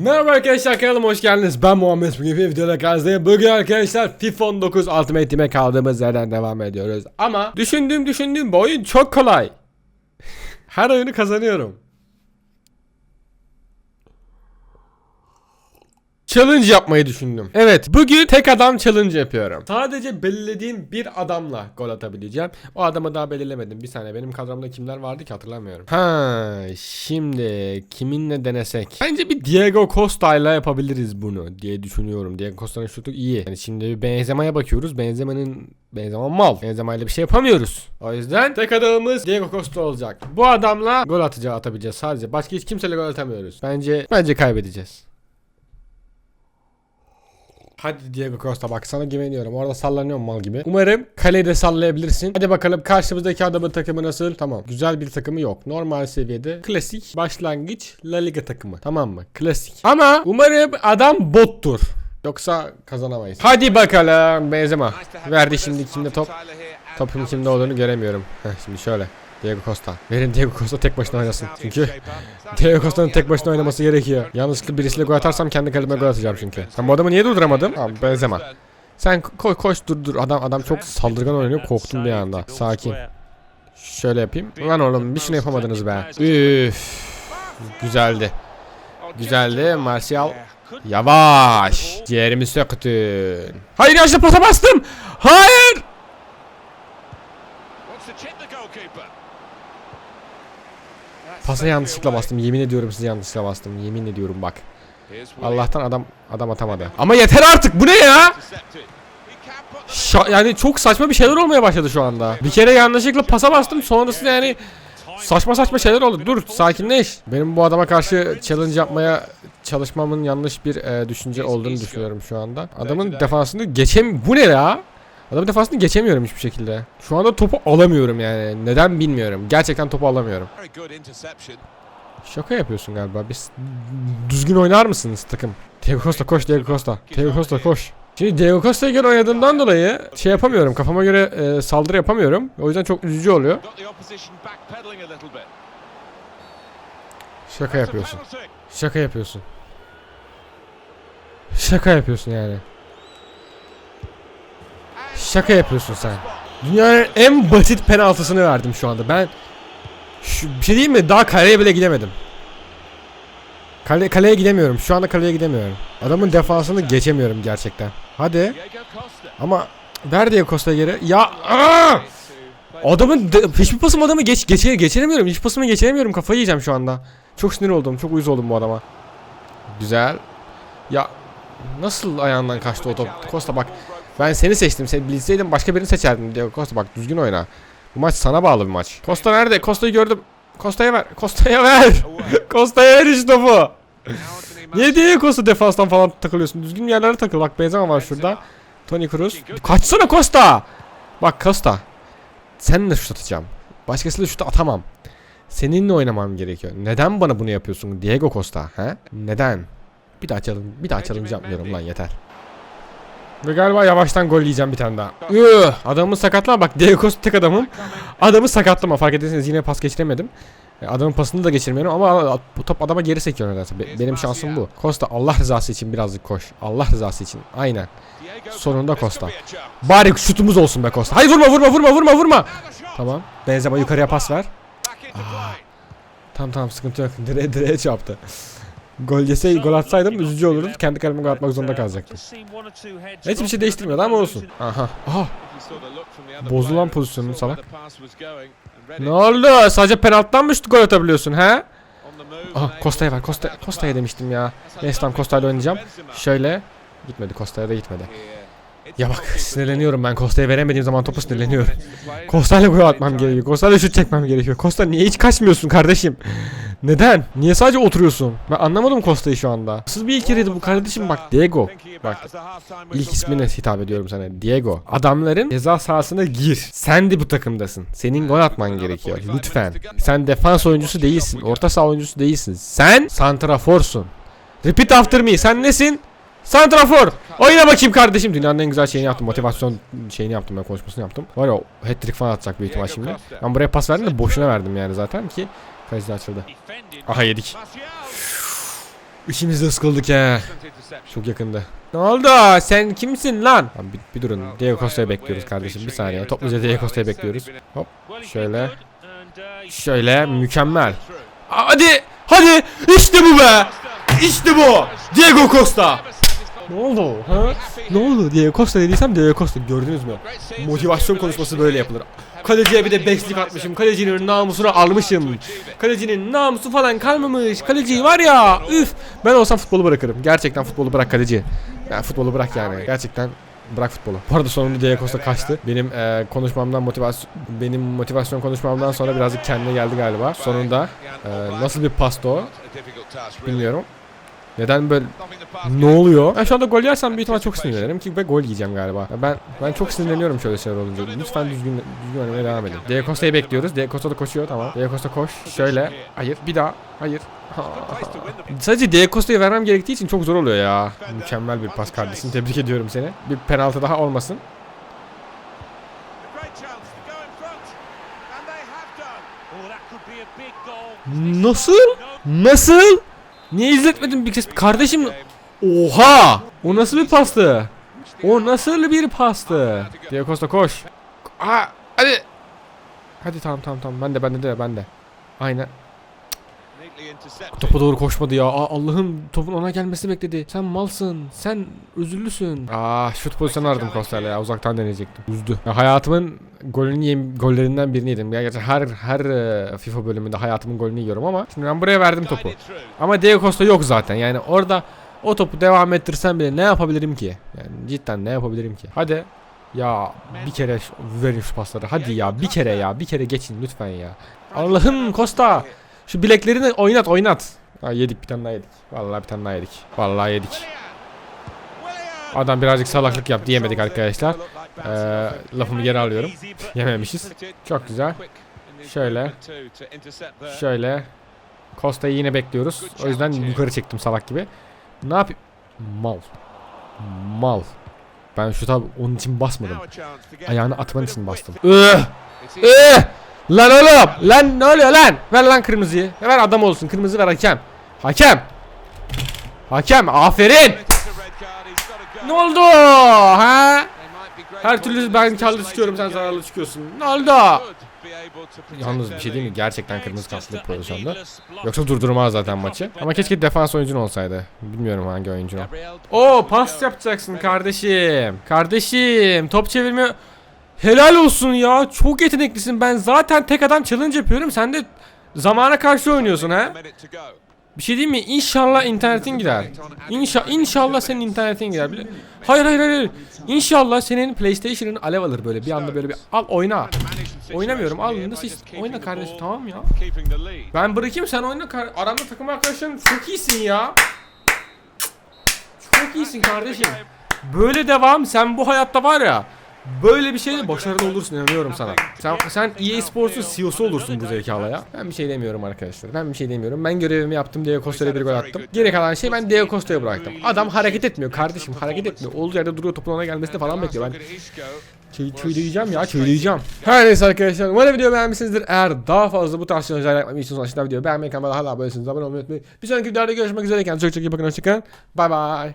Merhaba arkadaşlar kanalıma hoş geldiniz. Ben Muhammed bugün bir videoda karşınızdayım. Bugün arkadaşlar FIFA 19 Ultimate Team'e kaldığımız yerden devam ediyoruz. Ama düşündüğüm düşündüğüm bu oyun çok kolay. Her oyunu kazanıyorum. Challenge yapmayı düşündüm. Evet bugün tek adam challenge yapıyorum. Sadece belirlediğim bir adamla gol atabileceğim. O adamı daha belirlemedim. Bir saniye benim kadromda kimler vardı ki hatırlamıyorum. Ha şimdi kiminle denesek? Bence bir Diego Costa ile yapabiliriz bunu diye düşünüyorum. Diego Costa'nın şutu iyi. Yani şimdi bir Benzema'ya bakıyoruz. Benzema'nın Benzema mal. Benzema ile bir şey yapamıyoruz. O yüzden tek adamımız Diego Costa olacak. Bu adamla gol atacağı atabileceğiz sadece. Başka hiç kimseyle gol atamıyoruz. Bence bence kaybedeceğiz. Hadi Diego Costa bak sana güveniyorum. Orada sallanıyorum mal gibi. Umarım kaleyi de sallayabilirsin. Hadi bakalım karşımızdaki adamın takımı nasıl? Tamam. Güzel bir takımı yok. Normal seviyede. Klasik başlangıç La Liga takımı. Tamam mı? Klasik. Ama umarım adam bottur. Yoksa kazanamayız. Hadi bakalım Benzema. Verdi şimdi kimde top? Topun kimde olduğunu göremiyorum. Heh, şimdi şöyle. Diego Costa. Verin Diego Costa tek başına oynasın. Çünkü Diego Costa'nın tek başına oynaması gerekiyor. Yanlışlıkla birisiyle gol atarsam kendi kaleme gol atacağım çünkü. Ben bu adamı niye durduramadım? Tamam Benzema. Sen koş koş dur dur. Adam adam çok saldırgan oynuyor. Korktum bir anda. Sakin. Şöyle yapayım. Lan oğlum bir şunu yapamadınız be. Üf. Güzeldi. Güzeldi. Martial. Yavaş. Ciğerimi söktün. Hayır yaşlı pasa bastım. Hayır. Pasa yanlışlıkla bastım. Yemin ediyorum size yanlışlıkla bastım. Yemin ediyorum bak. Allah'tan adam adam atamadı. Ama yeter artık. Bu ne ya? Şa- yani çok saçma bir şeyler olmaya başladı şu anda. Bir kere yanlışlıkla pasa bastım. Sonrasında yani saçma saçma şeyler oldu. Dur sakinleş. Benim bu adama karşı challenge yapmaya çalışmamın yanlış bir e, düşünce olduğunu düşünüyorum şu anda. Adamın defansını geçem... Bu ne ya? Adamın defansını geçemiyorum hiçbir şekilde. Şu anda topu alamıyorum yani. Neden bilmiyorum. Gerçekten topu alamıyorum. Şaka yapıyorsun galiba. Biz düzgün oynar mısınız takım? Diego Costa koş Diego Costa. Diego Costa koş. Şimdi Diego Costa'ya göre oynadığımdan dolayı şey yapamıyorum. Kafama göre e, saldırı yapamıyorum. O yüzden çok üzücü oluyor. Şaka yapıyorsun. Şaka yapıyorsun. Şaka yapıyorsun yani. Şaka yapıyorsun sen. Dünyanın en basit penaltısını verdim şu anda. Ben şu, bir şey diyeyim mi? Daha kaleye bile gidemedim. Kale, kaleye gidemiyorum. Şu anda kaleye gidemiyorum. Adamın defansını geçemiyorum gerçekten. Hadi. Ama ver Diego Costa'ya geri. Ya aa! Adamın de, hiçbir pasım adamı geç, geçe, geçiremiyorum. Hiç pasımı geçiremiyorum. Kafayı yiyeceğim şu anda. Çok sinir oldum. Çok uyuz oldum bu adama. Güzel. Ya nasıl ayağından kaçtı o top? Costa bak. Ben seni seçtim. Sen bilseydim başka birini seçerdim. Diego Costa bak düzgün oyna. Bu maç sana bağlı bir maç. Costa nerede? Costa'yı gördüm. Costa'ya ver. Costa'ya ver. Costa'ya ver işte bu. Niye diye Costa defanstan falan takılıyorsun? Düzgün yerlere takıl. Bak Benzema var şurada. Toni Kroos. Kaçsana Costa. Bak Costa. Seninle şut atacağım. Başkasıyla şut atamam. Seninle oynamam gerekiyor. Neden bana bunu yapıyorsun Diego Costa? He? Neden? Bir daha challenge, bir daha challenge yapmıyorum lan yeter. Ve galiba yavaştan gol yiyeceğim bir tane daha. Üh, adamın sakatlama bak Diego tek adamım. Adamı sakatlama fark ederseniz yine pas geçiremedim. E, Adamın pasını da geçirmiyorum ama bu top adama geri sekiyor nedense. Be- benim şansım bu. Costa Allah rızası için birazcık koş. Allah rızası için. Aynen. Sonunda Costa. Bari şutumuz olsun be Costa. Hayır vurma vurma vurma vurma vurma. Tamam. Benzema yukarıya pas ver. Tamam tamam sıkıntı yok. Direğe direğe çarptı. Gol yese gol atsaydım üzücü olurdu. Kendi kaleme gol atmak zorunda kalacaktım. Hiçbir şey değiştirmedi ama olsun. Aha. Aha. Bozulan pozisyonun salak. Ne oldu? Sadece penaltıdan mı şut gol atabiliyorsun he? Aha Costa'ya ver. Costa, Costa'ya demiştim ya. Neyse tamam Costa'yla oynayacağım. Şöyle. Gitmedi Costa'ya da gitmedi. Ya bak sinirleniyorum ben Costa'ya veremediğim zaman topu sinirleniyorum. Costa'yla gol atmam gerekiyor. Costa'yla şut çekmem gerekiyor. Costa niye hiç kaçmıyorsun kardeşim? Neden? Niye sadece oturuyorsun? Ben anlamadım Costa'yı şu anda. Nasıl bir ilk yarıydı bu kardeşim bak Diego. Bak ilk ismine hitap ediyorum sana. Diego. Adamların ceza sahasına gir. Sen de bu takımdasın. Senin gol atman gerekiyor. Lütfen. Sen defans oyuncusu değilsin. Orta saha oyuncusu değilsin. Sen santraforsun. Repeat after me. Sen nesin? Santrafor. Oyna bakayım kardeşim. Dünyanın en güzel şeyini yaptım. Motivasyon şeyini yaptım ben konuşmasını yaptım. Var ya hat-trick falan atacak büyük ihtimal şimdi. Ben buraya pas verdim de boşuna verdim yani zaten ki kaleci açıldı. Aha yedik. İşimiz de ıskıldık he. Çok yakında. Ne oldu? Sen kimsin lan? Lan bir, bir durun. Diego Costa'yı bekliyoruz kardeşim. Bir saniye. Topluca Diego Costa'yı bekliyoruz. Hop. Şöyle. Şöyle. Mükemmel. Hadi. Hadi. İşte bu be. İşte bu. Diego Costa. Ne oldu? Ha? Ne oldu? Diego Costa dediysem Diego Costa. Gördünüz mü? Motivasyon konuşması böyle yapılır. Kaleciye bir de beşlik atmışım. Kalecinin namusunu almışım. Kalecinin namusu falan kalmamış. Kaleci var ya. Üf. Ben olsam futbolu bırakırım. Gerçekten futbolu bırak kaleci. Ben futbolu bırak yani. Gerçekten bırak futbolu. Bu arada sonunda Diego Costa kaçtı. Benim e, konuşmamdan motivasyon benim motivasyon konuşmamdan sonra birazcık kendine geldi galiba. Sonunda e, nasıl bir pasta o bilmiyorum. Neden böyle ne oluyor? Ben şu anda gol yersem büyük ihtimal çok sinirlenirim ki ve gol yiyeceğim galiba. Ben ben çok sinirleniyorum şöyle şeyler olunca. Lütfen düzgün düzgün oynamaya devam edin. Diego Costa'yı bekliyoruz. Diego Costa da koşuyor tamam. Diego Costa koş. Şöyle. Hayır. Bir daha. Hayır. Ha. Sadece Diego Costa'yı vermem gerektiği için çok zor oluyor ya. Mükemmel bir pas kardeşim. Tebrik ediyorum seni. Bir penaltı daha olmasın. Nasıl? Nasıl? Niye izletmedin kez? Kardeşim Oha! O nasıl bir pastı? O nasıl bir pastı? Diego Costa koş. Aa, hadi. Hadi tamam tamam tamam. Ben de ben de de ben de. Aynen. Topa doğru koşmadı ya. Allah'ım topun ona gelmesini bekledi. Sen malsın. Sen özürlüsün. Aa şut pozisyonu aradım Costa'yla ya. Uzaktan deneyecektim. Üzdü. Ya, hayatımın golünü yiyeyim, gollerinden birini yedim. Ya, gerçi her her e, FIFA bölümünde hayatımın golünü yiyorum ama şimdi ben buraya verdim topu. Ama Diego Costa yok zaten. Yani orada o topu devam ettirsem bile ne yapabilirim ki? Yani cidden ne yapabilirim ki? Hadi. Ya bir kere verin şu pasları. Hadi ya bir kere ya. Bir kere geçin lütfen ya. Allah'ım Costa. Şu bileklerini oynat oynat. Ha, yedik bir tane daha yedik. Vallahi bir tane daha yedik. Vallahi yedik. Adam birazcık salaklık yaptı yemedik arkadaşlar. Ee, lafımı geri alıyorum. Yememişiz. Çok güzel. Şöyle. Şöyle. Costa'yı yine bekliyoruz. O yüzden yukarı çektim salak gibi. Ne yapayım? Mal. Mal. Ben şu tabi onun için basmadım. Ayağını atman için bastım. Ih! Lan oğlum! Lan ne oluyor lan? Ver lan kırmızıyı. Ver adam olsun. Kırmızı ver hakem. Hakem! Hakem aferin! Ne oldu? Ha? Her türlü ben karlı çıkıyorum sen zararlı çıkıyorsun. Ne oldu? Yalnız bir şey değil mi? Gerçekten kırmızı kartlı pozisyonda. Yoksa durdurmaz zaten maçı. Ama keşke defans oyuncun olsaydı. Bilmiyorum hangi oyuncu o. Oo pas yapacaksın kardeşim. Kardeşim top çevirme. Helal olsun ya. Çok yeteneklisin. Ben zaten tek adam challenge yapıyorum. Sen de zamana karşı oynuyorsun ha. Bir şey diyeyim mi? İnşallah internetin gider. İnşa inşallah senin internetin gider. Hayır hayır hayır. İnşallah senin PlayStation'ın alev alır böyle bir anda böyle bir al oyna. Oynamıyorum al nasıl oyna kardeşim tamam ya. Ben bırakayım sen oyna aramda takım arkadaşların çok iyisin ya. Çok iyisin kardeşim. Böyle devam sen bu hayatta var ya. Böyle bir şeyde başarılı olursun inanıyorum sana. Sen, sen EA Sports'un CEO'su olursun bu zekalı ya. Ben bir şey demiyorum arkadaşlar. Ben bir şey demiyorum. Ben görevimi yaptım. Diego Costa'ya bir gol attım. Geri kalan şey ben Diego Costa'ya bıraktım. Adam hareket etmiyor kardeşim. Hareket etmiyor. Olduğu yerde duruyor topun ona gelmesini falan bekliyor. Ben Çöy, çöyleyeceğim ya çöyleyeceğim. Her neyse arkadaşlar umarım video beğenmişsinizdir. Eğer daha fazla bu tarz şeyler yapmak istiyorsanız aşağıda videoyu beğenmeyi kanala hala abone değilseniz abone olmayı unutmayın. Bir sonraki videoda görüşmek üzere. Kendinize çok çok iyi bakın. Hoşçakalın. Bay bay.